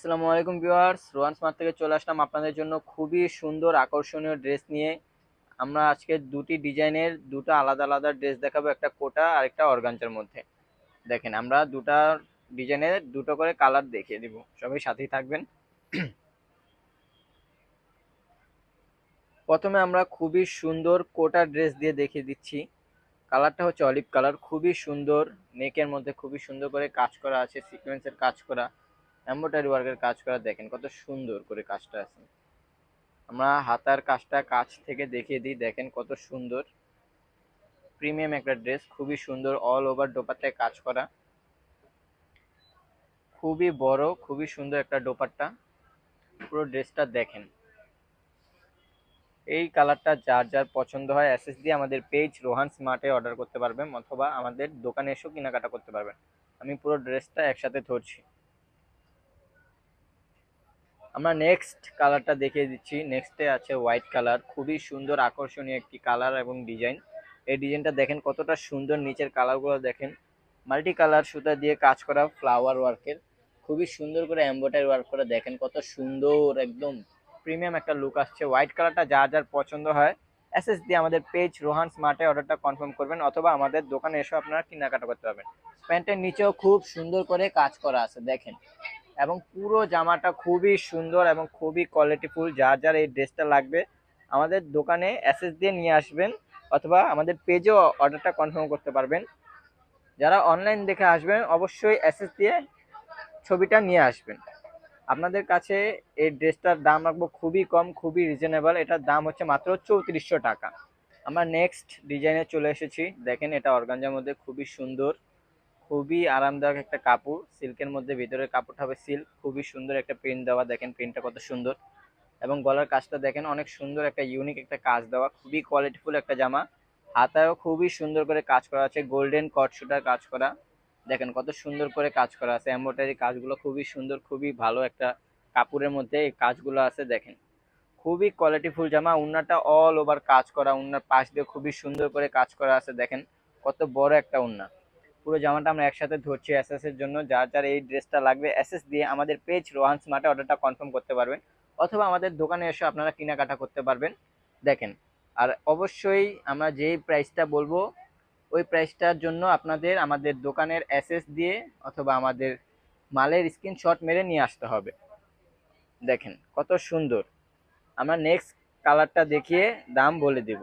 আসসালামু আলাইকুম viewers. Rohan smart থেকে চলে আসলাম আপনাদের জন্য খুবই সুন্দর, আকর্ষণীয় ড্রেস নিয়ে। আমরা আজকে দুটি ডিজাইনের, দুটো আলাদা আলাদা ড্রেস দেখাবো, একটা কোটা আর একটা অর্গানজার মধ্যে। দেখেন, আমরা দুটা ডিজাইনের দুটো করে কালার দেখিয়ে দিব। সবাই সাথেই থাকবেন। প্রথমে আমরা খুবই সুন্দর কোটা ড্রেস দিয়ে দেখিয়ে দিচ্ছি। কালারটা হচ্ছে অলিভ কালার, খুবই সুন্দর। নেকের মধ্যে খুবই সুন্দর করে কাজ করা আছে, সিকোয়েন্সের কাজ করা। এম্ব্রয়ডারি ওয়ার্কের কাজ করা দেখেন, কত সুন্দর করে কাজটা আছে। আমরা হাতার কাজটা কাছ থেকে দেখিয়ে দিই, দেখেন কত সুন্দর। প্রিমিয়াম একটা ড্রেস, খুবই সুন্দর অল ওভার ডোপারটায় কাজ করা। খুবই বড়, খুবই সুন্দর একটা ডোপারটা পুরো ড্রেসটা দেখেন। এই কালারটা যার যার পছন্দ হয় অ্যাসেস দিয়ে আমাদের পেজ রোহান স্মার্টে অর্ডার করতে পারবেন, অথবা আমাদের দোকানে এসেও কেনাকাটা করতে পারবেন। আমি পুরো ড্রেসটা একসাথে ধরছি। আমরা নেক্সট কালারটা দেখিয়ে দিচ্ছি। নেক্সটে আছে হোয়াইট কালার খুবই সুন্দর, আকর্ষণীয় একটি কালার এবং ডিজাইন এই ডিজাইনটা দেখেন কতটা সুন্দর, নিচের কালারগুলো দেখেন। মাল্টি কালার সুতা দিয়ে কাজ করা ফ্লাওয়ার ওয়ার্কের খুবই সুন্দর করে এম্ব্রয়ডারি ওয়ার্ক করে দেখেন কত সুন্দর, একদম প্রিমিয়াম একটা লুক আসছে। হোয়াইট কালারটা যা যার পছন্দ হয় এসএস দিয়ে আমাদের পেজ রোহান স্মার্টে অর্ডারটা কনফার্ম করবেন অথবা আমাদের দোকানে এসে আপনারা কেনাকাটা করতে পারবেন। প্যান্টের নিচেও খুব সুন্দর করে কাজ করা আছে, দেখেন। এবং পুরো জামাটা খুবই সুন্দর এবং খুবই কোয়ালিটিফুল যার যার এই ড্রেসটা লাগবে, আমাদের দোকানে অ্যাসেস দিয়ে নিয়ে আসবেন অথবা আমাদের পেজেও অর্ডারটা কনফার্ম করতে পারবেন। যারা অনলাইন দেখে আসবেন, অবশ্যই অ্যাসেস দিয়ে ছবিটা নিয়ে আসবেন। আপনাদের কাছে এই ড্রেসটার দাম রাখব খুবই কম, খুবই রিজনেবল এটার দাম হচ্ছে মাত্র চৌত্রিশশো টাকা। আমরা নেক্সট ডিজাইনে চলে এসেছি। দেখেন এটা অর্গানজার মধ্যে খুবই সুন্দর। খুবই আরামদায়ক একটা কাপড়। সিল্কের মধ্যে ভিতরের কাপড়টা হবে সিল্ক। খুবই সুন্দর একটা প্রিন্ট দেওয়া। দেখেন প্রিন্টটা কত সুন্দর। এবং গলার কাজটা দেখেন অনেক সুন্দর একটা ইউনিক একটা কাজ দেওয়া। খুবই কোয়ালিটিফুল একটা জামা। হাতায়ও খুবই সুন্দর করে কাজ করা আছে। গোল্ডেন কট শুটার কাজ করা। দেখেন কত সুন্দর করে কাজ করা আছে। এম্ব্রয়ডারি কাজগুলো খুবই সুন্দর, খুবই ভালো একটা কাপড়ের মধ্যে এই কাজগুলো আছে, দেখেন। খুবই কোয়ালিটিফুল জামা। উন্নাটা অল ওভার কাজ করা। উন্নার পাশ দিয়ে খুবই সুন্দর করে কাজ করা আছে, দেখেন। কত বড় একটা উন্না। পুরো জামাটা আমরা একসাথে ধরছি এসএস এর জন্য। যার যার এই ড্রেসটা লাগবে এসএস দিয়ে আমাদের পেজ রোহান স্মার্টে অর্ডারটা কনফার্ম করতে পারবেন। অথবা আমাদের দোকানে এসে আপনারা কেনাকাটা করতে পারবেন। দেখেন, আর অবশ্যই আমরা যেই প্রাইসটা বলব, ওই প্রাইসটার জন্য আপনাদের আমাদের দোকানের অ্যাসেস দিয়ে অথবা আমাদের মালের স্ক্রিনশট মেরে নিয়ে আসতে হবে। দেখেন, কত সুন্দর। আমরা নেক্সট কালারটা দেখিয়ে দাম বলে দিব।